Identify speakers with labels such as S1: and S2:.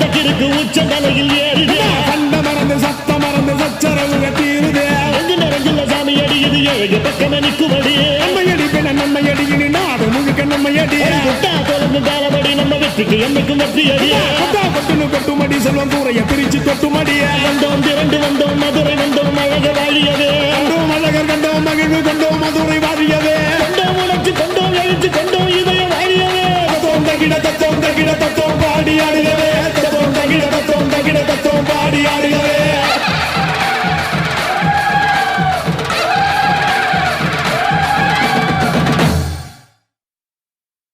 S1: தக்கிருக்கு உச்ச தலையில் ஏறுது.
S2: கண்ட மறந்து சத்த மறந்து சச்சரவுக தீருது.
S1: அஞ்சு நிறைஞ்சுள்ள சாமி அடியுது ஏழு பக்கம் நிற்குபடி நம்மை
S2: அடிப்பின நம்மை அடியினி நாடு முழுக்க நம்மை அடி
S1: குட்டா தொடர்ந்து தாளபடி நம்ம வெற்றிக்கு என்னைக்கும் வெற்றி அடி குட்டா
S2: கொட்டுனு கொட்டுமடி செல்வம் கூரைய பிரிச்சு கொட்டுமடி.
S1: வந்தோம் திரண்டு வந்தோம் மதுரை வந்தோம் அழக வாழியது
S2: கண்டோம் அழகர் கண்டோம் மகிழ்வு கண்டோம் மதுரை வாழியது
S1: கண்டோம் உணர்ச்சி கண்டோம் எழுச்சி கண்டோம் இதயம் வாழியது தத்தோம்
S2: தகிட தத்தோம் தகிட தத்தோம் Adi, adi.